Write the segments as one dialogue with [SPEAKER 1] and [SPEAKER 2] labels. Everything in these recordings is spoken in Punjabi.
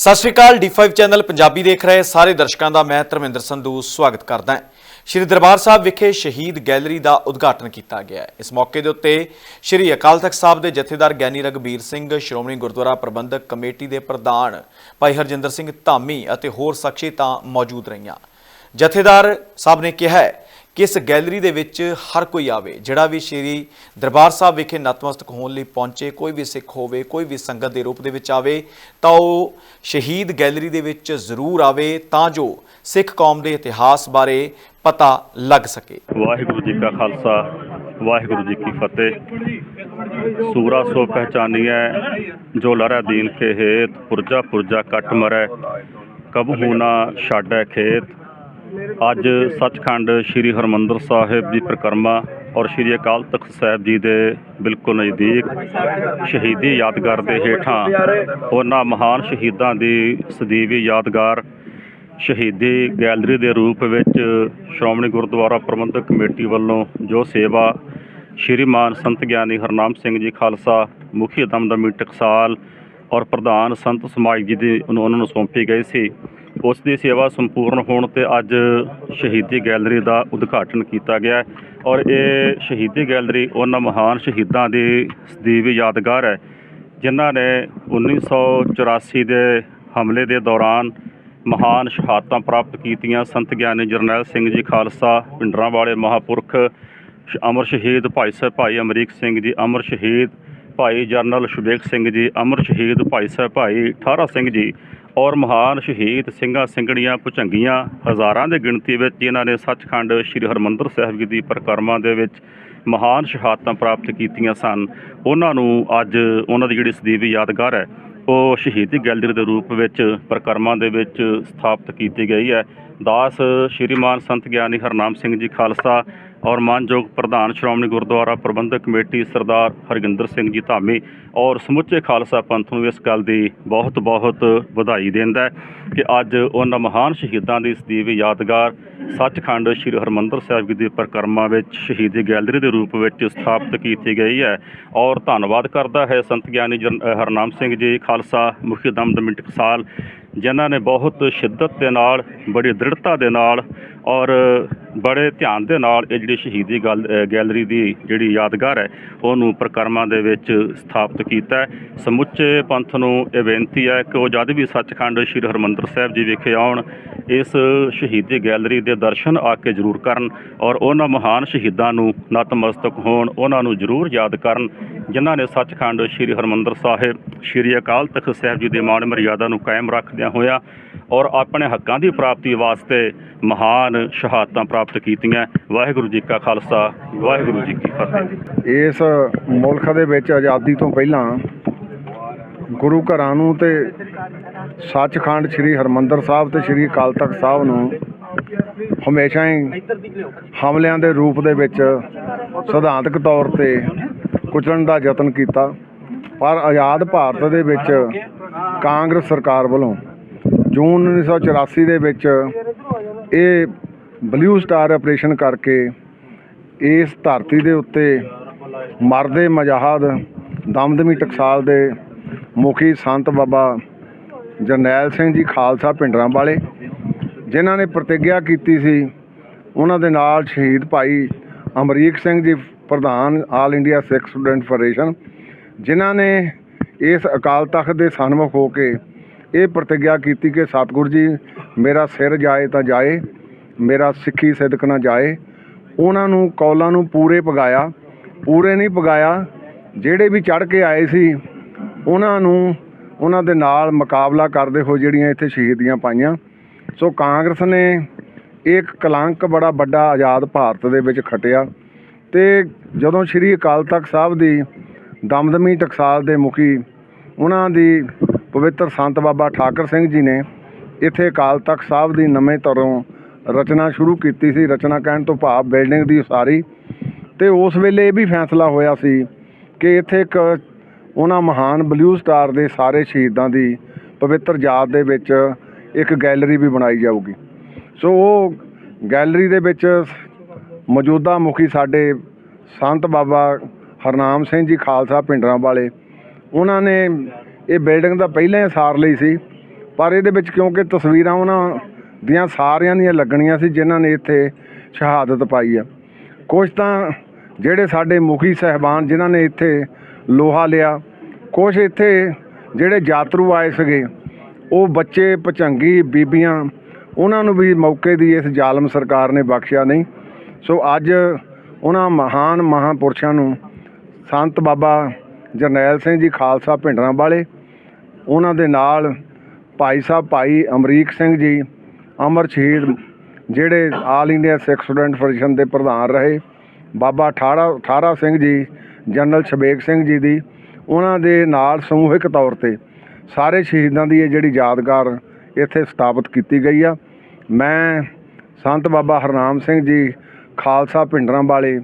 [SPEAKER 1] ਸਤਿ ਸ਼੍ਰੀ ਅਕਾਲ D5 ਚੈਨਲ ਪੰਜਾਬੀ ਦੇਖ ਰਹੇ ਸਾਰੇ ਦਰਸ਼ਕਾਂ ਦਾ, ਮੈਂ ਧਰਮਿੰਦਰ ਸੰਧੂ, ਸਵਾਗਤ ਕਰਦਾ ਹਾਂ। ਸ਼੍ਰੀ ਦਰਬਾਰ ਸਾਹਿਬ ਵਿਖੇ ਸ਼ਹੀਦ ਗੈਲਰੀ ਦਾ ਉਦਘਾਟਨ ਕੀਤਾ ਗਿਆ ਹੈ। ਇਸ ਮੌਕੇ ਦੇ ਉੱਤੇ ਸ਼੍ਰੀ ਅਕਾਲ ਤਖਤ ਸਾਹਿਬ ਦੇ ਜਥੇਦਾਰ ਗਿਆਨੀ ਰਗਬੀਰ ਸਿੰਘ, ਸ਼੍ਰੋਮਣੀ ਗੁਰਦੁਆਰਾ ਪ੍ਰਬੰਧਕ ਕਮੇਟੀ ਦੇ ਪ੍ਰਧਾਨ ਭਾਈ ਹਰਜਿੰਦਰ ਸਿੰਘ ਧਾਮੀ ਅਤੇ ਹੋਰ ਸ਼ਖਸੀਅਤਾਂ ਮੌਜੂਦ ਰਹੀਆਂ। ਜਥੇਦਾਰ ਸਾਹਿਬ ਨੇ ਕਿਹਾ ਕਿ ਇਸ ਗੈਲਰੀ ਦੇ ਵਿੱਚ ਹਰ ਕੋਈ ਆਵੇ, ਜਿਹੜਾ ਵੀ ਸ਼੍ਰੀ ਦਰਬਾਰ ਸਾਹਿਬ ਵਿਖੇ ਨਤਮਸਤਕ ਹੋਣ ਲਈ ਪਹੁੰਚੇ, ਕੋਈ ਵੀ ਸਿੱਖ ਹੋਵੇ, ਕੋਈ ਵੀ ਸੰਗਤ ਦੇ ਰੂਪ ਦੇ ਵਿੱਚ ਆਵੇ, ਤਾਂ ਉਹ ਸ਼ਹੀਦ ਗੈਲਰੀ ਦੇ ਵਿੱਚ ਜ਼ਰੂਰ ਆਵੇ, ਤਾਂ ਜੋ ਸਿੱਖ ਕੌਮ ਦੇ ਇਤਿਹਾਸ ਬਾਰੇ ਪਤਾ ਲੱਗ ਸਕੇ।
[SPEAKER 2] ਵਾਹਿਗੁਰੂ ਜੀ ਕਾ ਖਾਲਸਾ, ਵਾਹਿਗੁਰੂ ਜੀ ਕੀ ਫਤਿਹ। ਸੂਰਾ ਸੋ ਪਹਿਚਾਨੀਐ, ਜੋ ਲਰੈ ਦੀਨ ਕੇ ਹੇਤ, ਪੁਰਜਾ ਪੁਰਜਾ ਕੱਟ ਮਰੈ, ਕਬਹੂ ਨਾ ਛਾੜੈ ਖੇਤ। ਅੱਜ ਸੱਚਖੰਡ ਸ੍ਰੀ ਹਰਮੰਦਰ ਸਾਹਿਬ ਦੀ ਪ੍ਰਕਰਮਾ ਔਰ ਸ੍ਰੀ ਅਕਾਲ ਤਖਤ ਸਾਹਿਬ ਜੀ ਦੇ ਬਿਲਕੁਲ ਨਜ਼ਦੀਕ ਸ਼ਹੀਦੀ ਯਾਦਗਾਰ ਦੇ ਹੇਠਾਂ ਉਹਨਾਂ ਮਹਾਨ ਸ਼ਹੀਦਾਂ ਦੀ ਸਦੀਵੀ ਯਾਦਗਾਰ ਸ਼ਹੀਦੀ ਗੈਲਰੀ ਦੇ ਰੂਪ ਵਿੱਚ ਸ਼੍ਰੋਮਣੀ ਗੁਰਦੁਆਰਾ ਪ੍ਰਬੰਧਕ ਕਮੇਟੀ ਵੱਲੋਂ ਜੋ ਸੇਵਾ ਸ਼੍ਰੀਮਾਨ ਸੰਤ ਗਿਆਨੀ ਹਰਨਾਮ ਸਿੰਘ ਜੀ ਖਾਲਸਾ, ਮੁਖੀ ਦਮਦਮੀ ਟਕਸਾਲ ਔਰ ਪ੍ਰਧਾਨ ਸੰਤ ਸਮਾਜ ਜੀ ਦੀ ਉਹਨਾਂ ਨੂੰ ਸੌਂਪੀ ਗਈ ਸੀ ਉਸ ਦੀ ਸੇਵਾ ਸੰਪੂਰਨ ਹੋਣ ਤੇ ਅੱਜ ਸ਼ਹੀਦੀ ਗੈਲਰੀ ਦਾ ਉਦਘਾਟਨ ਕੀਤਾ ਗਿਆ ਔਰ ਇਹ ਸ਼ਹੀਦੀ ਗੈਲਰੀ ਉਹਨਾਂ ਮਹਾਨ ਸ਼ਹੀਦਾਂ ਦੀ ਸਦੀਵੀ ਯਾਦਗਾਰ ਹੈ, ਜਿਨ੍ਹਾਂ ਨੇ 1984 ਦੇ ਹਮਲੇ ਦੇ ਦੌਰਾਨ ਮਹਾਨ ਸ਼ਹਾਦਤਾਂ ਪ੍ਰਾਪਤ ਕੀਤੀਆਂ, ਸੰਤ ਗਿਆਨੀ ਜਰਨੈਲ ਸਿੰਘ ਜੀ ਖਾਲਸਾ ਪਿੰਡਰਾਂ ਵਾਲੇ ਮਹਾਪੁਰਖ, ਸ਼- ਅਮਰ ਸ਼ਹੀਦ ਭਾਈ ਸਾਹਿਬ ਭਾਈ ਅਮਰੀਕ ਸਿੰਘ ਜੀ, ਅਮਰ ਸ਼ਹੀਦ ਭਾਈ ਜਰਨਲ ਸ਼ੁਬੇਕ ਸਿੰਘ ਜੀ, ਅਮਰ ਸ਼ਹੀਦ ਭਾਈ ਸਾਹਿਬ ਭਾਈ ਠਾਰਾ ਸਿੰਘ ਜੀ ਔਰ ਮਹਾਨ ਸ਼ਹੀਦ ਸਿੰਘਾਂ ਸਿੰਘਣੀਆਂ ਭੁਚੰਗੀਆਂ ਹਜ਼ਾਰਾਂ ਦੇ ਗਿਣਤੀ ਵਿੱਚ ਜਿਨ੍ਹਾਂ ਨੇ ਸੱਚਖੰਡ ਸ੍ਰੀ ਹਰਮੰਦਰ ਸਾਹਿਬ ਜੀ ਦੀ ਪਰਿਕਰਮਾ ਦੇ ਵਿੱਚ ਮਹਾਨ ਸ਼ਹਾਦਤਾਂ ਪ੍ਰਾਪਤ ਕੀਤੀਆਂ ਸਨ। ਉਹਨਾਂ ਨੂੰ ਅੱਜ ਉਹਨਾਂ ਦੀ ਜਿਹੜੀ ਸਦੀਵੀ ਯਾਦਗਾਰ ਹੈ, ਉਹ ਸ਼ਹੀਦੀ ਗੈਲਰੀ ਦੇ ਰੂਪ ਵਿੱਚ ਪ੍ਰਕਰਮਾਂ ਦੇ ਵਿੱਚ ਸਥਾਪਿਤ ਕੀਤੀ ਗਈ ਹੈ। ਦਾਸ ਸ਼੍ਰੀਮਾਨ ਸੰਤ ਗਿਆਨੀ ਹਰਨਾਮ ਸਿੰਘ ਜੀ ਖਾਲਸਾ ਔਰ ਮਾਨਯੋਗ ਪ੍ਰਧਾਨ ਸ਼੍ਰੋਮਣੀ ਗੁਰਦੁਆਰਾ ਪ੍ਰਬੰਧਕ ਕਮੇਟੀ ਸਰਦਾਰ ਹਰਗਿੰਦਰ ਸਿੰਘ ਜੀ ਧਾਮੀ ਔਰ ਸਮੁੱਚੇ ਖਾਲਸਾ ਪੰਥ ਨੂੰ ਇਸ ਗੱਲ ਦੀ ਬਹੁਤ ਬਹੁਤ ਵਧਾਈ ਦਿੰਦਾ ਕਿ ਅੱਜ ਉਹਨਾਂ ਮਹਾਨ ਸ਼ਹੀਦਾਂ ਦੀ ਸਦੀਵੀ ਯਾਦਗਾਰ ਸੱਚਖੰਡ ਸ੍ਰੀ ਹਰਮੰਦਰ ਸਾਹਿਬ ਜੀ ਦੀ ਪਰਿਕਰਮਾ ਵਿੱਚ ਸ਼ਹੀਦੀ ਗੈਲਰੀ ਦੇ ਰੂਪ ਵਿੱਚ ਸਥਾਪਿਤ ਕੀਤੀ ਗਈ ਹੈ ਔਰ ਧੰਨਵਾਦ ਕਰਦਾ ਹੈ ਸੰਤ ਗਿਆਨੀ ਜਨ- ਹਰਨਾਮ ਸਿੰਘ ਜੀ, ਖਾਲਸਾ ਮੁਖੀ ਦਮਦਮੀ ਸਾਲ ਜਿਨ੍ਹਾਂ ਨੇ ਬਹੁਤ ਸ਼ਿੱਦਤ ਦੇ ਨਾਲ, ਬੜੀ ਦ੍ਰਿੜਤਾ ਦੇ ਨਾਲ ਔਰ ਬੜੇ ਧਿਆਨ ਦੇ ਨਾਲ ਇਹ ਜਿਹੜੀ ਸ਼ਹੀਦੀ ਗੱਲ ਗੈਲਰੀ ਦੀ ਜਿਹੜੀ ਯਾਦਗਾਰ ਹੈ, ਉਹਨੂੰ ਪ੍ਰਕਰਮਾਂ ਦੇ ਵਿੱਚ ਸਥਾਪਿਤ ਕੀਤਾ ਸਮੁੱਚੇ ਪੰਥ ਨੂੰ ਇਹ ਬੇਨਤੀ ਹੈ ਕਿ ਉਹ ਜਦ ਵੀ ਸੱਚਖੰਡ ਸ੍ਰੀ ਹਰਮੰਦਰ ਸਾਹਿਬ ਜੀ ਵਿਖੇ ਆਉਣ, ਇਸ ਸ਼ਹੀਦੀ ਗੈਲਰੀ ਦੇ ਦਰਸ਼ਨ ਆ ਕੇ ਜ਼ਰੂਰ ਕਰਨ ਔਰ ਉਹਨਾਂ ਮਹਾਨ ਸ਼ਹੀਦਾਂ ਨੂੰ ਨਤਮਸਤਕ ਹੋਣ, ਉਹਨਾਂ ਨੂੰ ਜ਼ਰੂਰ ਯਾਦ ਕਰਨ, ਜਿਨ੍ਹਾਂ ਨੇ ਸੱਚਖੰਡ ਸ੍ਰੀ ਹਰਮੰਦਰ ਸਾਹਿਬ, ਸ੍ਰੀ ਅਕਾਲ ਤਖਤ ਸਾਹਿਬ ਜੀ ਦੇ ਮਾਣ ਮਰਿਆਦਾ ਨੂੰ ਕਾਇਮ ਰੱਖਦਿਆਂ ਹੋਇਆ ਔਰ ਆਪਣੇ ਹੱਕਾਂ ਦੀ ਪ੍ਰਾਪਤੀ ਵਾਸਤੇ ਮਹਾਨ ਸ਼ਹਾਦਤਾਂ ਪ੍ਰਾਪਤ ਕੀਤੀਆਂ। ਵਾਹਿਗੁਰੂ ਜੀ ਕਾ ਖਾਲਸਾ, ਵਾਹਿਗੁਰੂ ਜੀ ਕੀ ਫਤਿਹ।
[SPEAKER 3] ਇਸ ਮੁਲਕ ਦੇ ਵਿੱਚ ਆਜ਼ਾਦੀ ਤੋਂ ਪਹਿਲਾਂ ਗੁਰੂ ਘਰਾਂ ਨੂੰ ਤੇ ਸੱਚਖੰਡ ਸ੍ਰੀ ਹਰਮੰਦਰ ਸਾਹਿਬ ਤੇ ਸ੍ਰੀ ਅਕਾਲ ਤਖਤ ਸਾਹਿਬ ਨੂੰ ਹਮੇਸ਼ਾ ਹੀ ਹਮਲਿਆਂ ਦੇ ਰੂਪ ਦੇ ਵਿੱਚ ਸਿਧਾਂਤਕ ਤੌਰ ਤੇ ਕੁਚਲਣ ਦਾ ਯਤਨ ਕੀਤਾ। ਪਰ ਆਜ਼ਾਦ ਭਾਰਤ ਦੇ ਵਿੱਚ ਕਾਂਗਰਸ ਸਰਕਾਰ ਵੱਲੋਂ ਜੂਨ 1984 ਦੇ ਵਿੱਚ ਇਹ ਬਲੂ ਸਟਾਰ ਆਪਰੇਸ਼ਨ ਕਰਕੇ ਇਸ ਧਰਤੀ ਦੇ ਉੱਤੇ ਮਰਦੇ ਮਜਾਹਦ, ਦਮਦਮੀ ਟਕਸਾਲ ਦੇ ਮੁਖੀ ਸੰਤ ਬਾਬਾ ਜਰਨੈਲ ਸਿੰਘ ਜੀ ਖਾਲਸਾ ਪਿੰਡਰਾਂ ਵਾਲੇ, ਜਿਨ੍ਹਾਂ ਨੇ ਪ੍ਰਤੀਗਿਆ ਕੀਤੀ ਸੀ, ਉਹਨਾਂ ਦੇ ਨਾਲ ਸ਼ਹੀਦ ਭਾਈ ਅਮਰੀਕ ਸਿੰਘ ਜੀ, ਪ੍ਰਧਾਨ all India Sikh student federation, ਜਿਨ੍ਹਾਂ ਨੇ ਇਸ ਅਕਾਲ ਤਖਤ ਦੇ ਸਨਮੁਖ ਹੋ ਕੇ ਇਹ ਪ੍ਰਤਿਗਿਆ ਕੀਤੀ ਕਿ ਸਤਿਗੁਰ ਜੀ, ਮੇਰਾ ਸਿਰ ਜਾਏ ਤਾਂ ਜਾਏ, ਮੇਰਾ ਸਿੱਖੀ ਸਿਦਕ ਨਾ ਜਾਏ। ਉਹਨਾਂ ਨੂੰ, ਕੌਲਾਂ ਨੂੰ ਪੂਰੇ ਪਗਾਇਆ। ਪੂਰੇ ਨਹੀਂ ਪਗਾਇਆ, ਜਿਹੜੇ ਵੀ ਚੜ ਕੇ ਆਏ ਸੀ, ਉਹਨਾਂ ਨੂੰ, ਉਹਨਾਂ ਦੇ ਨਾਲ ਮੁਕਾਬਲਾ ਕਰਦੇ ਹੋਏ ਜਿਹੜੀਆਂ ਇੱਥੇ ਸ਼ਹੀਦੀਆਂ ਪਾਈਆਂ। ਸੋ ਕਾਂਗਰਸ ਨੇ ਇੱਕ ਕਲੰਕ ਬੜਾ ਵੱਡਾ ਆਜ਼ਾਦ ਭਾਰਤ ਦੇ ਵਿੱਚ ਖਟਿਆ ਤੇ ਜਦੋਂ ਸ੍ਰੀ ਅਕਾਲ ਤਖਤ ਸਾਹਿਬ ਦੀ ਦਮਦਮੀ ਟਕਸਾਲ ਦੇ ਮੁਖੀ, ਉਹਨਾਂ ਦੀ ਪਵਿੱਤਰ ਸੰਤ ਬਾਬਾ ਠਾਕਰ ਸਿੰਘ ਜੀ ਨੇ ਇੱਥੇ ਅਕਾਲ ਤਖਤ ਸਾਹਿਬ ਦੀ ਨਵੇਂ ਤਰੋਂ ਰਚਨਾ ਸ਼ੁਰੂ ਕੀਤੀ ਸੀ, ਰਚਨਾ ਕਹਿਣ ਤੋਂ ਭਾਵ ਬਿਲਡਿੰਗ ਦੀ ਉਸਾਰੀ। ਤੇ ਉਸ ਵੇਲੇ ਇਹ ਵੀ ਫੈਸਲਾ ਹੋਇਆ ਸੀ ਕਿ ਇੱਥੇ ਇੱਕ ਉਹਨਾਂ ਮਹਾਨ ਬਲੂ ਸਟਾਰ ਦੇ ਸਾਰੇ ਸ਼ਹੀਦਾਂ ਦੀ ਪਵਿੱਤਰ ਯਾਦ ਦੇ ਵਿੱਚ ਇੱਕ ਗੈਲਰੀ ਵੀ ਬਣਾਈ ਜਾਊਗੀ। ਸੋ ਉਹ ਗੈਲਰੀ ਦੇ ਵਿੱਚ ਮੌਜੂਦਾ ਮੁਖੀ ਸਾਡੇ ਸੰਤ ਬਾਬਾ ਹਰਨਾਮ ਸਿੰਘ ਜੀ ਖਾਲਸਾ ਪਿੰਡਰਾਂ ਵਾਲੇ, ਉਹਨਾਂ ਨੇ ਇਹ ਬਿਲਡਿੰਗ ਦਾ ਪਹਿਲਾਂ ਹੀ ਸਾਰ ਲਈ ਸੀ, ਪਰ ਇਹਦੇ ਵਿੱਚ ਕਿਉਂਕਿ ਤਸਵੀਰਾਂ ਉਹਨਾਂ ਦੀਆਂ ਸਾਰਿਆਂ ਦੀਆਂ ਲੱਗਣੀਆਂ ਸੀ, ਜਿਨ੍ਹਾਂ ਨੇ ਇੱਥੇ ਸ਼ਹਾਦਤ ਪਾਈ ਆ। ਕੁਝ ਤਾਂ ਜਿਹੜੇ ਸਾਡੇ ਮੁਖੀ ਸਹਿਬਾਨ ਜਿਨ੍ਹਾਂ ਨੇ ਇੱਥੇ ਲੋਹਾ ਲਿਆ ਕੁਝ ਇੱਥੇ ਜਿਹੜੇ ਯਾਤਰੂ ਆਏ ਸੀਗੇ, ਉਹ ਬੱਚੇ, ਪਚੰਗੀ, ਬੀਬੀਆਂ, ਉਹਨਾਂ ਨੂੰ ਵੀ ਮੌਕੇ ਦੀ ਇਸ ਜ਼ਾਲਮ ਸਰਕਾਰ ਨੇ ਬਖਸ਼ਿਆ ਨਹੀਂ। ਸੋ ਅੱਜ ਉਹਨਾਂ ਮਹਾਨ ਮਹਾਂਪੁਰਸ਼ਾਂ ਨੂੰ ਸੰਤ ਬਾਬਾ ਜਰਨੈਲ ਸਿੰਘ ਜੀ ਖਾਲਸਾ ਭਿੰਡਰਾਂ ਵਾਲੇ ਉਹਨਾਂ ਦੇ ਨਾਲ ਭਾਈ ਸਾਹਿਬ ਭਾਈ ਅਮਰੀਕ ਸਿੰਘ ਜੀ, ਅਮਰ ਸ਼ਹੀਦ, ਜਿਹੜੇ all India Sikh student federation ਦੇ ਪ੍ਰਧਾਨ ਰਹੇ, ਬਾਬਾ ਠਾੜਾ ਠਾਰਾ ਸਿੰਘ ਜੀ, ਜਨਰਲ ਸ਼ਬੇਕ ਸਿੰਘ ਜੀ ਦੀ, ਉਹਨਾਂ ਦੇ ਨਾਲ ਸਮੂਹਿਕ ਤੌਰ ਤੇ ਸਾਰੇ ਸ਼ਹੀਦਾਂ ਦੀ ਇਹ ਜਿਹੜੀ ਯਾਦਗਾਰ ਇੱਥੇ ਸਥਾਪਿਤ ਕੀਤੀ ਗਈ ਆ। ਮੈਂ ਸੰਤ ਬਾਬਾ ਹਰਨਾਮ ਸਿੰਘ ਜੀ, ਖਾਲਸਾ ਭਿੰਡਰਾਂ ਵਾਲੇ,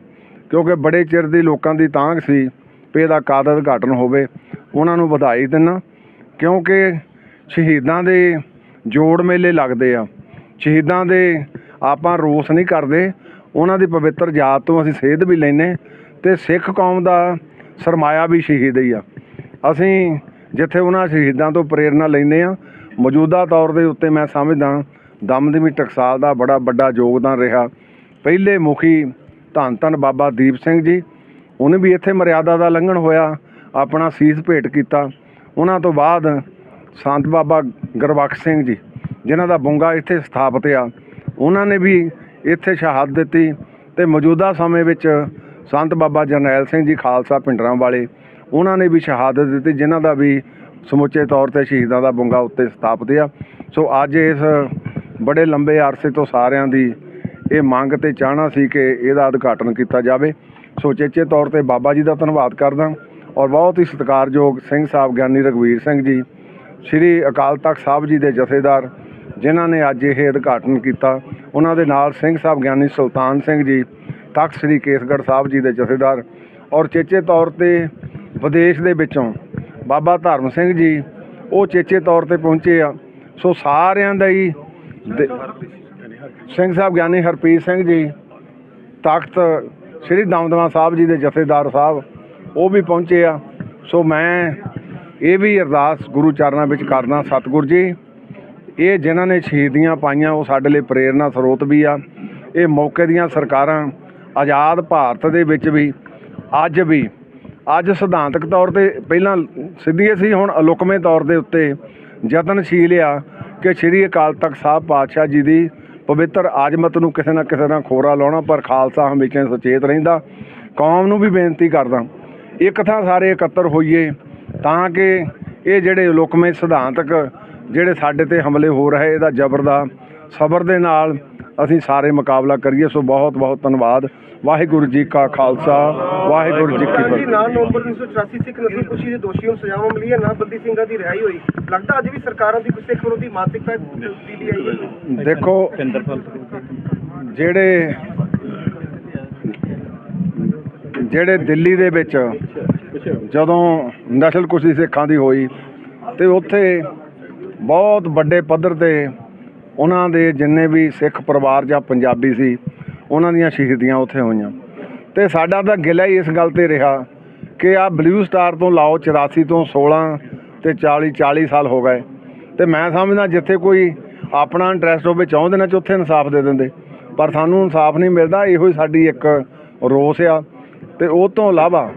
[SPEAKER 3] ਕਿਉਂਕਿ ਬੜੇ ਚਿਰ ਦੀ ਲੋਕਾਂ ਦੀ ਤਾਂਘ ਸੀ ਵੀ ਇਹਦਾ ਕਾਦਤ ਉਦਘਾਟਨ ਹੋਵੇ, ਉਹਨਾਂ ਨੂੰ ਵਧਾਈ ਦਿੰਨਾ ਕਿਉਂਕਿ ਸ਼ਹੀਦਾਂ ਦੇ ਜੋੜ ਮੇਲੇ ਲੱਗਦੇ ਆ। ਸ਼ਹੀਦਾਂ ਦੇ ਆਪਾਂ ਰੋਸ ਨਹੀਂ ਕਰਦੇ। ਉਹਨਾਂ ਦੀ ਪਵਿੱਤਰ ਯਾਦ ਤੋਂ ਅਸੀਂ ਸੇਧ ਵੀ ਲੈਨੇ ਤੇ ਸਿੱਖ ਕੌਮ ਦਾ ਸਰਮਾਇਆ ਵੀ ਸ਼ਹੀਦ ਹੀ ਆ। ਅਸੀਂ ਜਿੱਥੇ ਉਹਨਾਂ ਸ਼ਹੀਦਾਂ ਤੋਂ ਪ੍ਰੇਰਣਾ ਲੈਂਦੇ ਆ ਮੌਜੂਦਾ ਤੌਰ ਦੇ ਉੱਤੇ ਮੈਂ ਸਮਝਦਾ ਦਮਦਮੀ ਟਕਸਾਲ ਦਾ ਬੜਾ ਵੱਡਾ ਯੋਗਦਾਨ ਰਿਹਾ। ਪਹਿਲੇ ਮੁਖੀ ਧੰਨ ਧੰਨ ਬਾਬਾ ਦੀਪ ਸਿੰਘ ਜੀ, ਉਹਨੇ ਵੀ ਇੱਥੇ ਮਰਿਆਦਾ ਦਾ ਲੰਘਣ ਹੋਇਆ, ਆਪਣਾ ਸੀਸ ਭੇਟ ਕੀਤਾ। ਉਹਨਾਂ ਤੋਂ ਬਾਅਦ ਸੰਤ ਬਾਬਾ ਗੁਰਬਖਸ਼ ਸਿੰਘ ਜੀ, ਜਿਨ੍ਹਾਂ ਦਾ ਬੁੰਗਾ ਇੱਥੇ ਸਥਾਪਿਤ ਆ, ਉਹਨਾਂ ਨੇ ਵੀ ਇੱਥੇ ਸ਼ਹਾਦਤ ਦਿੱਤੀ ਤੇ ਮੌਜੂਦਾ ਸਮੇਂ ਵਿੱਚ ਸੰਤ ਬਾਬਾ ਜਰਨੈਲ ਸਿੰਘ ਜੀ ਖਾਲਸਾ ਪਿੰਡਰਾਂ ਵਾਲੇ, ਉਹਨਾਂ ਨੇ ਵੀ ਸ਼ਹਾਦਤ ਦਿੱਤੀ, ਜਿਨ੍ਹਾਂ ਦਾ ਵੀ ਸਮੁੱਚੇ ਤੌਰ ਤੇ ਸ਼ਹੀਦਾਂ ਦਾ ਬੁੰਗਾ ਉੱਤੇ ਸਥਾਪਿਤ ਆ। ਸੋ ਅੱਜ ਇਸ ਬੜੇ ਲੰਬੇ ਅਰਸੇ ਤੋਂ ਸਾਰਿਆਂ ਦੀ ਇਹ ਮੰਗ ਤੇ ਚਾਹਣਾ ਸੀ ਕਿ ਇਹਦਾ ਉਦਘਾਟਨ ਕੀਤਾ ਜਾਵੇ। ਸੋ ਚੇਚੇ ਤੌਰ ਤੇ ਬਾਬਾ ਜੀ ਦਾ ਧੰਨਵਾਦ ਕਰਦਾ। ਔਰ ਬਹੁਤ ਹੀ ਸਤਿਕਾਰਯੋਗ ਸਿੰਘ ਸਾਹਿਬ ਗਿਆਨੀ ਰਗਵੀਰ ਸਿੰਘ ਜੀ, ਸ੍ਰੀ ਅਕਾਲ ਤਖਤ ਸਾਹਿਬ ਜੀ ਦੇ ਜਥੇਦਾਰ, ਜਿਨ੍ਹਾਂ ਨੇ ਅੱਜ ਇਹ ਉਦਘਾਟਨ ਕੀਤਾ। ਉਹਨਾਂ ਦੇ ਨਾਲ ਸਿੰਘ ਸਾਹਿਬ ਗਿਆਨੀ ਸੁਲਤਾਨ ਸਿੰਘ ਜੀ, ਤਖਤ ਸ੍ਰੀ ਕੇਸਗੜ੍ਹ ਸਾਹਿਬ ਜੀ ਦੇ ਜਥੇਦਾਰ ਔਰ ਚੇਚੇ ਤੌਰ ਤੇ ਵਿਦੇਸ਼ ਦੇ ਵਿੱਚੋਂ ਬਾਬਾ ਧਰਮ ਸਿੰਘ ਜੀ, ਉਹ ਚੇਚੇ ਤੌਰ ਤੇ ਪਹੁੰਚੇ ਆ। ਸੋ ਸਾਰਿਆਂ ਦਾ ਹੀ ਸਿੰਘ ਸਾਹਿਬ ਗਿਆਨੀ ਹਰਪ੍ਰੀਤ ਸਿੰਘ ਜੀ, ਤਖਤ ਸ੍ਰੀ ਦਮਦਮਾ ਸਾਹਿਬ ਜੀ ਦੇ ਜਥੇਦਾਰ ਸਾਹਿਬ ਉਹ ਵੀ ਪਹੁੰਚੇ ਆ। ਸੋ ਮੈਂ ਇਹ ਵੀ ਅਰਦਾਸ ਗੁਰੂ ਚਰਨਾਂ ਵਿੱਚ ਕਰਦਾ, ਸਤਿਗੁਰ ਜੀ। ਇਹ ਜਿਨ੍ਹਾਂ ਨੇ ਸ਼ਹੀਦੀਆਂ ਪਾਈਆਂ, ਉਹ ਸਾਡੇ ਲਈ ਪ੍ਰੇਰਨਾ ਸਰੋਤ ਵੀ ਆ। ਇਹ ਮੌਕੇ ਦੀਆਂ ਸਰਕਾਰਾਂ ਆਜ਼ਾਦ ਭਾਰਤ ਦੇ ਵਿੱਚ ਵੀ ਅੱਜ ਵੀ, ਅੱਜ ਸਿਧਾਂਤਕ ਤੌਰ ਤੇ ਪਹਿਲਾਂ ਸਿੱਧੀ ਸੀ, ਹੁਣ ਅਲੁਕਮੇ ਤੌਰ ਦੇ ਉੱਤੇ ਯਤਨਸ਼ੀਲ ਆ ਕਿ ਸ੍ਰੀ ਅਕਾਲ ਤਖਤ ਸਾਹਿਬ ਪਾਤਸ਼ਾਹ ਜੀ ਦੀ ਪਵਿੱਤਰ ਆਜ਼ਮਤ ਨੂੰ ਕਿਸੇ ਨਾ ਕਿਸੇ ਨਾਲ ਖੋਰਾ ਲਾਉਣਾ, ਪਰ ਖਾਲਸਾ ਹਮੇਸ਼ਾ ਸੁਚੇਤ ਰਹਿੰਦਾ। ਕੌਮ ਨੂੰ ਵੀ ਬੇਨਤੀ ਕਰਦਾ ਇੱਕ ਥਾਂ ਸਾਰੇ ਇਕੱਤਰ ਹੋਈਏ ਤਾਂ ਕਿ ਇਹ ਜਿਹੜੇ ਲੁਕਮੇ ਸਿਧਾਂਤਕ ਜਿਹੜੇ ਸਾਡੇ ਤੇ ਹਮਲੇ ਹੋ ਰਹੇ ਇਹਦਾ ਜ਼ਬਰ ਦਾ ਸਬਰ ਦੇ ਨਾਲ ਅਸੀਂ ਸਾਰੇ ਮੁਕਾਬਲਾ ਕਰੀਏ। ਸੋ ਬਹੁਤ ਬਹੁਤ ਧੰਨਵਾਦ। ਵਾਹਿਗੁਰੂ ਜੀ ਕਾ ਖਾਲਸਾ ਵਾਹਿਗੁਰੂ ਜੀ ਕੀ
[SPEAKER 4] ਜੀ
[SPEAKER 3] ਫਤਿਹ।
[SPEAKER 4] 9 ਨਵੰਬਰ 1984 ਸਿੱਖ ਨਸਲਕੁਸ਼ੀ ਦੇ ਦੋਸ਼ੀਆਂ ਨੂੰ ਸਜ਼ਾਵਾਂ ਮਿਲੀਆਂ ਨਾ ਬੰਦੀ ਸਿੰਘਾਂ ਦੀ ਰਿਹਾਈ ਹੋਈ। ਲੱਗਦਾ ਅੱਜ ਵੀ ਸਰਕਾਰਾਂ ਦੀ ਸਿੱਖ ਵਿਰੋਧੀ ਮਾਨਸਿਕਤਾ ਤਬਦੀਲੀ ਆਈ ਹੈ।
[SPEAKER 3] ਦੇਖੋ ਜਿਹੜੇ ਜਿਹੜੇ ਦਿੱਲੀ ਦੇ ਵਿੱਚ ਜਦੋਂ ਨਸਲਕੁਸ਼ੀ ਸਿੱਖਾਂ ਦੀ ਹੋਈ ਤੇ ਉੱਥੇ ਬਹੁਤ ਵੱਡੇ ਪੱਧਰ ਤੇ ਉਹਨਾਂ ਦੇ ਜਿੰਨੇ ਵੀ ਸਿੱਖ ਪਰਿਵਾਰ ਜਾਂ ਪੰਜਾਬੀ ਸੀ, ਉਹਨਾਂ ਦੀਆਂ ਸ਼ਹੀਦੀਆਂ ਉੱਥੇ ਹੋਈਆਂ। ਤੇ ਸਾਡਾ ਤਾਂ ਗਿਲਾ ਹੀ ਇਸ ਗੱਲ ਤੇ ਰਿਹਾ ਕਿ ਆ ਬਲੂ ਸਟਾਰ ਤੋਂ ਲਾਓ 84 ਤੋਂ 16 ਤੇ 40 40 ਸਾਲ ਹੋ ਗਏ। ਤੇ ਮੈਂ ਸਮਝਦਾ ਜਿੱਥੇ ਕੋਈ ਆਪਣਾ ਇੰਟਰਸਟ ਹੋਵੇ ਚਾਹੁੰਦੇ ਨਾ ਚ ਉੱਥੇ ਇਨਸਾਫ ਦੇ ਦਿੰਦੇ। ਪਰ ਸਾਨੂੰ ਇਨਸਾਫ ਨਹੀਂ ਮਿਲਦਾ, ਇਹੋ ਹੀ ਸਾਡੀ ਇੱਕ ਰੋਸ ਆ। ਤੇ ਉਹ ਤੋਂ ਇਲਾਵਾ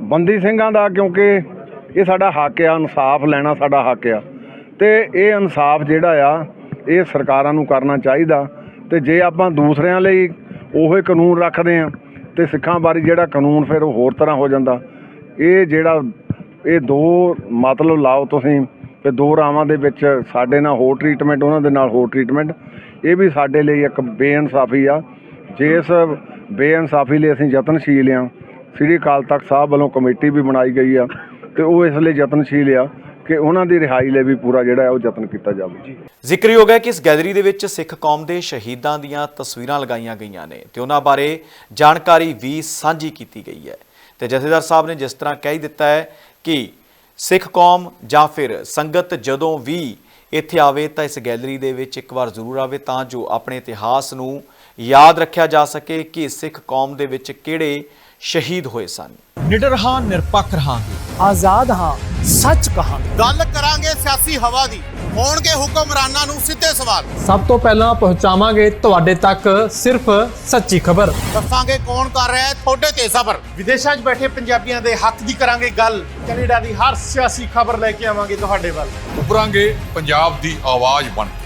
[SPEAKER 3] ਬੰਦੀ ਸਿੰਘਾਂ ਦਾ ਕਿਉਂਕਿ ਇਹ ਸਾਡਾ ਹੱਕ ਆ, ਇਨਸਾਫ ਲੈਣਾ ਸਾਡਾ ਹੱਕ ਆ। ਤੇ ਇਹ ਇਨਸਾਫ ਜਿਹੜਾ ਆ, ਇਹ ਸਰਕਾਰਾਂ ਨੂੰ ਕਰਨਾ ਚਾਹੀਦਾ। ਤੇ ਜੇ ਆਪਾਂ ਦੂਸਰਿਆਂ ਲਈ ਉਹੇ ਕਾਨੂੰਨ ਰੱਖਦੇ ਆ, ਤੇ ਸਿੱਖਾਂ ਬਾਰੇ ਜਿਹੜਾ ਕਾਨੂੰਨ ਫਿਰ ਉਹ ਹੋਰ ਤਰ੍ਹਾਂ ਹੋ ਜਾਂਦਾ। ਇਹ ਜਿਹੜਾ, ਇਹ ਦੋ ਮਤਲਬ ਲਾਓ ਤੁਸੀਂ, ਤੇ ਦੋ ਰਾਵਾਂ ਦੇ ਵਿੱਚ ਸਾਡੇ ਨਾਲ ਹੋਰ ਟ੍ਰੀਟਮੈਂਟ ਉਹਨਾਂ ਦੇ ਨਾਲ ਹੋਰ ਟ੍ਰੀਟਮੈਂਟ ਇਹ ਵੀ ਸਾਡੇ ਲਈ ਇੱਕ ਬੇਇਨਸਾਫੀ ਆ। ਜਿਸ ਬੇਇਨਸਾਫੀ ਲਈ ਅਸੀਂ ਯਤਨਸ਼ੀਲ ਆ ਸ੍ਰੀ ਅਕਾਲ ਤਖਤ ਸਾਹਿਬ ਵੱਲੋਂ ਕਮੇਟੀ ਵੀ ਬਣਾਈ ਗਈ ਆ ਤੇ ਉਹ ਇਸ ਲਈ ਯਤਨਸ਼ੀਲ ਆ ਕਿ ਉਹਨਾਂ ਦੀ ਰਿਹਾਈ ਲਈ ਵੀ ਪੂਰਾ ਜਿਹੜਾ ਉਹ ਯਤਨ ਕੀਤਾ ਜਾਵੇ।
[SPEAKER 1] ਜ਼ਿਕਰਯੋਗ ਹੈ ਕਿ ਇਸ ਗੈਲਰੀ ਦੇ ਵਿੱਚ ਸਿੱਖ ਕੌਮ ਦੇ ਸ਼ਹੀਦਾਂ ਦੀਆਂ ਤਸਵੀਰਾਂ ਲਗਾਈਆਂ ਗਈਆਂ ਨੇ ਤੇ ਉਹਨਾਂ ਬਾਰੇ ਜਾਣਕਾਰੀ ਵੀ ਸਾਂਝੀ ਕੀਤੀ ਗਈ ਹੈ। ਤੇ ਜਥੇਦਾਰ ਸਾਹਿਬ ਨੇ ਜਿਸ ਤਰ੍ਹਾਂ ਕਹਿ ਦਿੱਤਾ ਹੈ ਕਿ ਸਿੱਖ ਕੌਮ ਜਾਂ ਫਿਰ ਸੰਗਤ ਜਦੋਂ ਵੀ ਇੱਥੇ ਆਵੇ ਤਾਂ ਇਸ ਗੈਲਰੀ ਦੇ ਵਿੱਚ ਇੱਕ ਵਾਰ ਜ਼ਰੂਰ ਆਵੇ ਤਾਂ ਜੋ ਆਪਣੇ ਇਤਿਹਾਸ ਨੂੰ ਯਾਦ ਰੱਖਿਆ ਜਾ ਸਕੇ ਕਿ ਸਿੱਖ ਕੌਮ ਦੇ ਵਿੱਚ ਕਿਹੜੇ ਸ਼ਹੀਦ ਹੋਏ ਸਨ।
[SPEAKER 5] ਨਿਡਰ ਹਾਂ ਨਿਰਪੱਖ ਰਹਾਂਗੇ।
[SPEAKER 6] ਆਜ਼ਾਦ ਹਾਂ ਸੱਚ ਕਹਾਂਗੇ।
[SPEAKER 7] ਗੱਲ ਕਰਾਂਗੇ ਸਿਆਸੀ ਹਵਾ ਦੀ। ਹੋਣਗੇ ਹੁਕਮਰਾਨਾਂ ਨੂੰ ਸਿੱਧੇ ਸਵਾਲ।
[SPEAKER 6] ਸਭ ਤੋਂ ਪਹਿਲਾਂ ਪਹੁੰਚਾਵਾਂਗੇ ਤੁਹਾਡੇ ਤੱਕ ਸਿਰਫ ਸੱਚੀ ਖਬਰ।
[SPEAKER 7] ਦੱਸਾਂਗੇ ਕੌਣ ਕਰ ਰਿਹਾ ਹੈ ਤੁਹਾਡੇ ਤੇ ਸਬਰ।
[SPEAKER 8] ਵਿਦੇਸ਼ਾਂ 'ਚ ਬੈਠੇ ਪੰਜਾਬੀਆਂ ਦੇ ਹੱਕ ਦੀ ਕਰਾਂਗੇ ਗੱਲ। ਕੈਨੇਡਾ ਦੀ ਹਰ ਸਿਆਸੀ ਖਬਰ ਲੈ ਕੇ ਆਵਾਂਗੇ ਤੁਹਾਡੇ ਵੱਲ।
[SPEAKER 9] ਉਭਰਾਂਗੇ ਪੰਜਾਬ ਦੀ ਆਵਾਜ਼ ਬਣ ਕੇ।